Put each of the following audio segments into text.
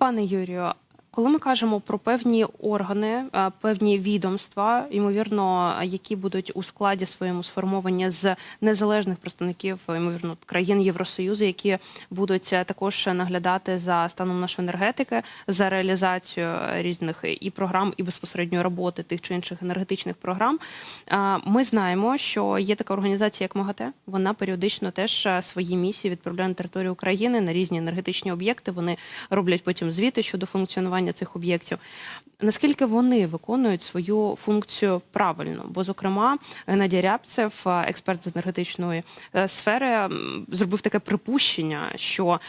Пане Юрію, коли ми кажемо про певні органи, е, певні відомства, ймовірно, які будуть у складі своєму сформовані з незалежних представників, ймовірно, країн Євросоюзу, які будуть е, також наглядати за станом нашої енергетики, за реалізацію різних і програм, і безпосередньо роботи тих чи інших енергетичних програм. е, Ми знаємо, що є така організація, як МАГАТЕ. Вона періодично теж е, свої місії відправляє на територію України на різні енергетичні об'єкти. Вони роблять потім звіти щодо функціонування цих об'єктів. Наскільки вони виконують свою функцію правильно? Бо, зокрема, Геннадій Рябцев, е, експерт з енергетичної е, сфери, зробив таке припущення, що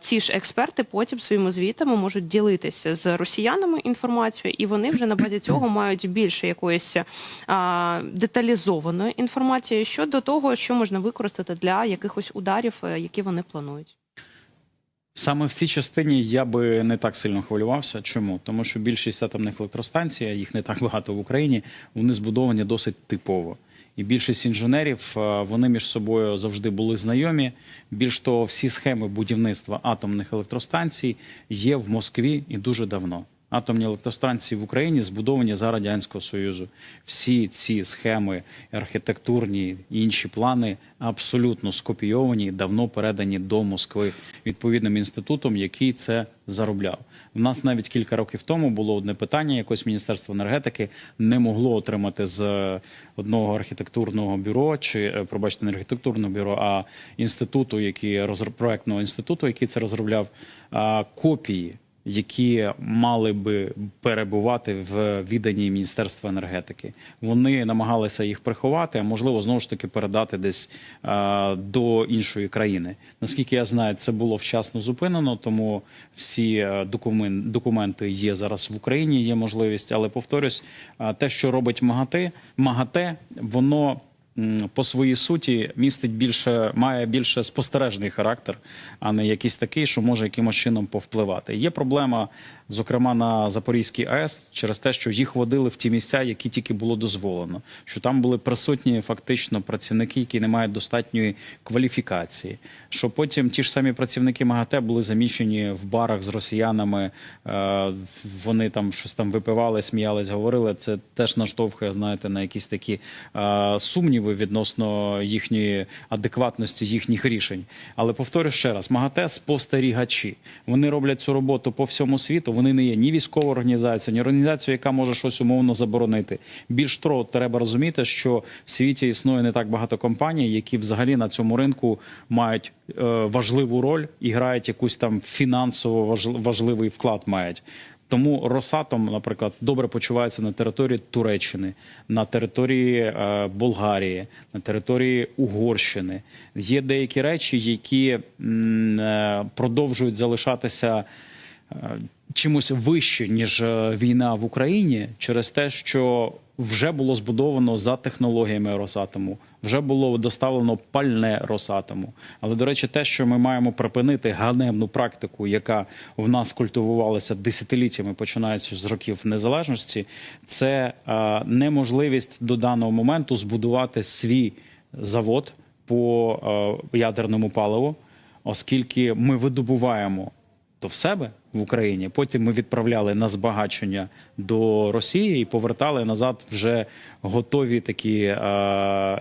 ці ж експерти потім своїми звітами можуть ділитися з росіянами інформацією, і вони вже на базі цього мають більше якоїсь деталізованої інформації щодо того, що можна використати для якихось ударів, е, які вони планують. Саме в цій частині я би не так сильно хвилювався. Чому? Тому що більшість атомних електростанцій, їх не так багато в Україні, вони збудовані досить типово. І більшість інженерів е, вони між собою завжди були знайомі. Більш того, всі схеми будівництва атомних електростанцій є в Москві і дуже давно. Атомні електростанції в Україні збудовані за радянського союзу. Всі ці схеми, архітектурні і інші плани абсолютно скопійовані, давно передані до Москви відповідним інститутом, який це заробляв. У нас навіть кілька років тому було одне питання. Якось міністерство енергетики не могло отримати з одного архітектурного бюро чи е, пробачте, не архітектурного бюро, а інституту, який проектного інституту, який це розробляв, копії які мали би перебувати в відданні Міністерства енергетики. Вони намагалися їх приховати, а можливо знову ж таки передати десь е, до іншої країни. Наскільки я знаю, це було вчасно зупинено, тому всі е, докумен- документи є зараз в Україні. Є можливість, але повторюсь, е, те, що робить МАГАТЕ, МАГАТЕ, воно по своїй суті містить більше, має більше спостережний характер, а не якийсь такий, що може якимось чином повпливати. Є проблема, зокрема на Запорізькій АЕС, через те, що їх водили в ті місця, які тільки було дозволено. Що там були присутні фактично працівники, які не мають достатньої кваліфікації. Що потім ті ж самі працівники МАГАТЕ були заміщені в барах з росіянами. е, Вони там щось там випивали, сміялись, говорили. Це теж наштовхує, знаєте, на якісь такі е, сумніви відносно їхньої адекватності їхніх рішень. Але повторю ще раз: МАГАТЕ спостерігачі. Вони роблять цю роботу по всьому світу. Вони не є ні військова організація, ні організація, яка може щось умовно заборонити. Більш того, треба розуміти, що в світі існує не так багато компаній, які взагалі на цьому ринку мають е, важливу роль і грають якусь там фінансово важл- важливий вклад мають. Тому Росатом, наприклад, добре почувається на території Туреччини, на території е, Болгарії, на території Угорщини. Є деякі речі, які м, е, продовжують залишатися е, чимось вище, ніж е, війна в Україні, через те, що вже було збудовано за технологіями Росатому, вже було доставлено пальне Росатому. Але до речі, те, що ми маємо припинити ганебну практику, яка в нас культивувалася десятиліттями, починаючи з років незалежності, це е, неможливість до даного моменту збудувати свій завод по е, ядерному паливу, оскільки ми видобуваємо то в себе в Україні. Потім ми відправляли на збагачення до Росії і повертали назад вже готові такі е,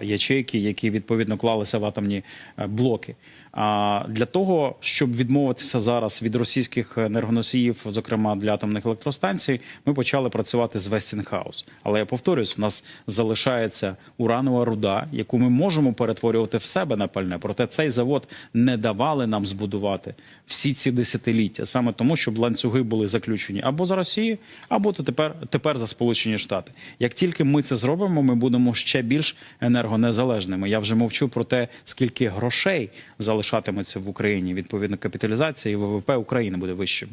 ячейки, які відповідно клалися в атомні е, блоки. А для того, щоб відмовитися зараз від російських енергоносіїв, зокрема для атомних електростанцій, ми почали працювати з Westinghouse. Але я повторюсь, в нас залишається уранова руда, яку ми можемо перетворювати в себе на пальне. Проте цей завод не давали нам збудувати всі ці десятиліття, саме тому, щоб ланцюги були заключені або за Росію, або тепер, тепер за Сполучені Штати. Як тільки ми це зробимо, ми будемо ще більш енергонезалежними. Я вже мовчу про те, скільки грошей залишатиметься в Україні. Відповідно, капіталізація і ВВП України буде вищим.